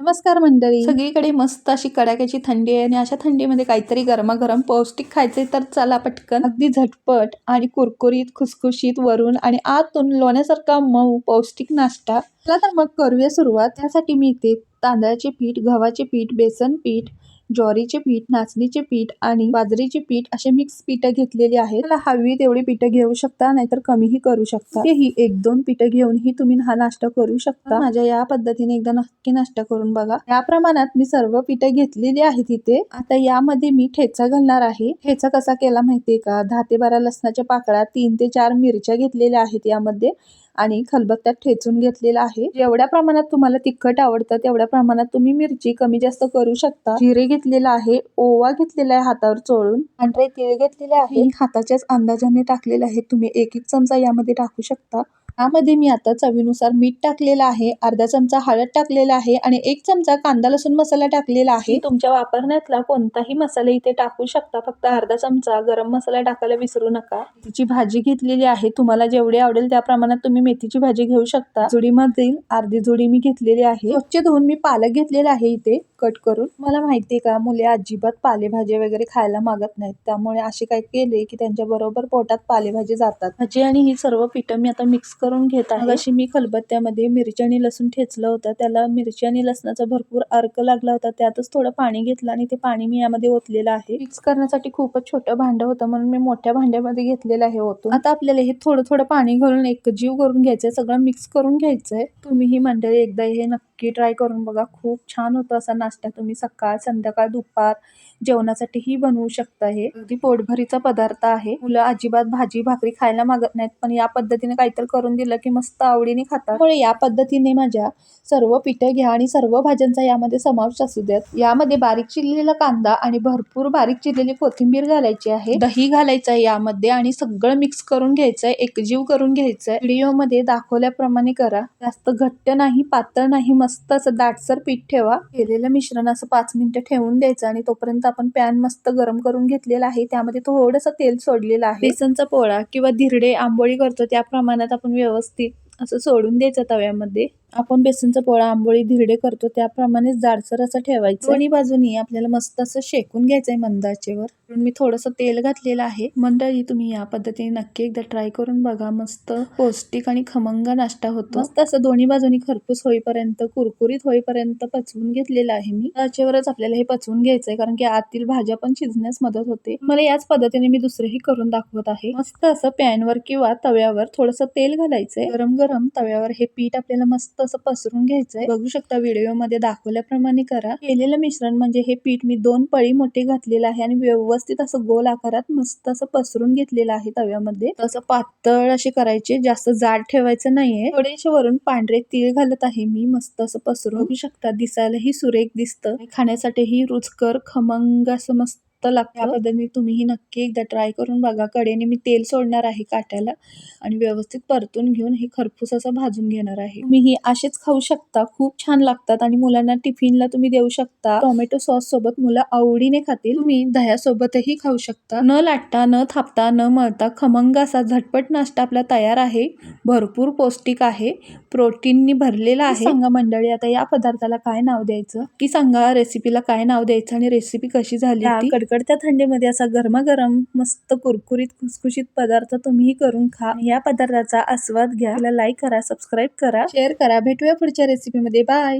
नमस्कार मंडळी. सगळीकडे मस्त अशी कडाक्याची थंडी आहे आणि अशा थंडीमध्ये काहीतरी गरमागरम पौष्टिक खायचे तर चला पटकन. अगदी झटपट आणि कुरकुरीत खुसखुशीत वरून आणि आतून लोण्यासारखा मऊ पौष्टिक नाश्ता. चला तर मग करूया सुरुवात. त्यासाठी मी इथे तांदळाचे पीठ गव्हाचे पीठ बेसन पीठ ज्वारीचे पीठ नाचणीचे पीठ आणि बाजरीचे पीठ असे मिक्स पीठं घेतलेली आहेत. त्याला हवी तेवढी पीठं घेऊ शकता नाहीतर कमीही करू शकता. ही एक दोन पीठं घेऊनही तुम्ही हा नाश्ता करू शकता. माझ्या या पद्धतीने एकदा नक्की नाश्ता करून बघा. या प्रमाणात मी सर्व पीठं घेतलेली आहेत इथे. आता यामध्ये मी ठेचा घालणार आहे. ठेचा कसा केला माहितीये का? दहा ते बारा लसणाच्या पाकळ्या तीन ते चार मिरच्या घेतलेल्या आहेत यामध्ये आणि खलबत्त्यात ठेचून घेतलेला आहे. जेवढ्या प्रमाणात तुम्हाला तिखट आवडतं तेवढ्या प्रमाणात तुम्ही मिरची कमी जास्त करू शकता. जिरे घेतलेला आहे. ओवा घेतलेला आहे हातावर चोळून. पांढरे तीळ घेतलेले आहे हाताच्याच अंदाजाने टाकलेले आहे. तुम्ही एक एक चमचा यामध्ये टाकू शकता. यामध्ये मी आता चवीनुसार मीठ टाकलेलं आहे. अर्धा चमचा हळद टाकलेला आहे आणि एक चमचा कांदा लसूण मसाला टाकलेला आहे. तुमच्या वापरण्यातला कोणताही मसाला इथे टाकू शकता. फक्त अर्धा चमचा गरम मसाला टाकायला विसरू नका. तिची भाजी घेतलेली आहे. तुम्हाला जेवढी आवडेल त्या प्रमाणात तुम्ही मेथीची भाजी घेऊ शकता. जुडीमधील अर्धी जुडी मी घेतलेली आहे. स्वच्छ धुवून मी पालक घेतलेला आहे इथे. कट करून. मला माहितीये का मुले अजिबात पालेभाजी वगैरे खायला मागत नाहीत. त्यामुळे असे काय केले की त्यांच्या बरोबर पोटात पालेभाजी जातात. भाजी आणि ही सर्व पिठं मी आता मिक्स करून घेत आहे. अशी मी खलबत्त्यामध्ये मिरची आणि लसूण ठेचलं होतं. त्याला मिरची आणि लसणाचा भरपूर अर्क लागला होता. त्यातच थोडं पाणी घेतलं आणि ते पाणी मी यामध्ये ओतलेलं आहे. मिक्स करण्यासाठी खूपच छोटं भांडं होतं म्हणून मी मोठ्या भांड्यामध्ये घेतलेलं आहे ओतून. आता आपल्याला हे थोडं थोडं पाणी घालून एक जीव करून घ्यायचंय. सगळं मिक्स करून घ्यायचंय. तुम्ही ही मंडळी एकदा हे नक्की ट्राय करून बघा. खूप छान होतं असा नाश्ता तुम्ही सकाळ संध्याकाळ दुपार जेवणासाठीही बनवू शकता हे. अगदी पोटभरीचा पदार्थ आहे. मुलं अजिबात भाजी भाकरी खायला मागत नाहीत पण या पद्धतीने काहीतरी करून दिलं की मस्त आवडीने खातात. त्यामुळे या पद्धतीने माझ्या सर्व पिठं घ्या आणि सर्व भाज्यांचा यामध्ये समावेश असू द्यात. यामध्ये बारीक चिरलेला कांदा आणि भरपूर बारीक चिरलेली कोथिंबीर घालायची आहे. दही घालायचं आहे यामध्ये आणि सगळं मिक्स करून घ्यायचंय एकजीव करून घ्यायचंय. व्हिडिओ दाखवल्याप्रमाणे करा. जास्त घट्ट नाही पातळ नाही मस्त असं दाटसर पीठ ठेवा. केलेलं मिश्रण असं पाच मिनिटं ठेवून द्यायचं आणि तोपर्यंत आपण पॅन मस्त गरम करून घेतलेला आहे. त्यामध्ये थोडंसं तेल सोडलेलं आहे. बेसनचा पोळा किंवा धिरडे आंबोळी करतो त्या प्रमाणात आपण व्यवस्थित असं सोडून द्यायचं तव्यामध्ये. आपण बेसनचा पोळा आंबोळी धिरडे करतो त्याप्रमाणे जाडसर असं ठेवायचं. दोन्ही बाजूनी आपल्याला मस्त असं शेकून घ्यायचंय मंद आचेवर म्हणून मी थोडंसं तेल घातलेलं आहे. मंडळी तुम्ही या पद्धतीने नक्की एकदा ट्राय करून बघा. मस्त पौष्टिक आणि खमंग नाश्ता होतो. मस्त असं दोन्ही बाजूनी खरपूस होईपर्यंत कुरकुरीत होईपर्यंत पचवून घेतलेलं आहे मी. त्याच्यावरच आपल्याला हे पचवून घ्यायचंय कारण की आतील भाज्या पण शिजण्यास मदत होते. मला याच पद्धतीने मी दुसरेही करून दाखवत आहे. मस्त असं पॅनवर किंवा तव्यावर थोडंसं तेल घालायचंय. गरम गरम तव्यावर हे पीठ आपल्याला मस्त असं पसरून घ्यायचंय. बघू शकता व्हिडिओमध्ये दाखवल्याप्रमाणे करा. केलेलं मिश्रण म्हणजे हे पीठ मी दोन पळी मोठे घातलेलं आहे आणि व्यवस्थित असं गोल आकारात मस्त असं पसरून घेतलेलं आहे तव्यामध्ये. असं पातळ असे करायचे जास्त जाड ठेवायचं नाहीये. थोडेसे वरून पांढरे तीळ घालत आहे मी मस्त असं पसरून. बघू शकता दिसायलाही सुरेख दिसतं. खाण्यासाठीही रुचकर खमंग असं मस्त लागतं. या पद्धतीने तुम्हीही नक्की एकदा ट्राय करून बघा. कडेने मी तेल सोडणार आहे काट्याला आणि व्यवस्थित परतून घेऊन हे खरपूस असं भाजून घेणार आहे. तुम्ही ही असेच खाऊ शकता. खूप छान लागतात आणि मुलांना टिफिनला तुम्ही देऊ शकता. टोमॅटो सॉस सोबत मुलं आवडीने खातील. तुम्ही दह्यासोबतही खाऊ शकता. न लाटता न थापता न मळता खमंग असा झटपट नाश्ता आपला तयार आहे. भरपूर पौष्टिक आहे. प्रोटीननी भरलेला आहे. सांगा मंडळी आता या पदार्थाला काय नाव द्यायचं? की सांगा रेसिपीला काय नाव द्यायचं आणि रेसिपी कशी झाली? कडकडत्या थंडीमध्ये असा गरमागरम मस्त कुरकुरीत खुसखुशीत पदार्थ तुम्ही करून खा. या पदार्थाचा आस्वाद घ्या. लाईक करा सबस्क्राईब करा. शेअर करा. भेटूया पुढच्या रेसिपीमध्ये बाय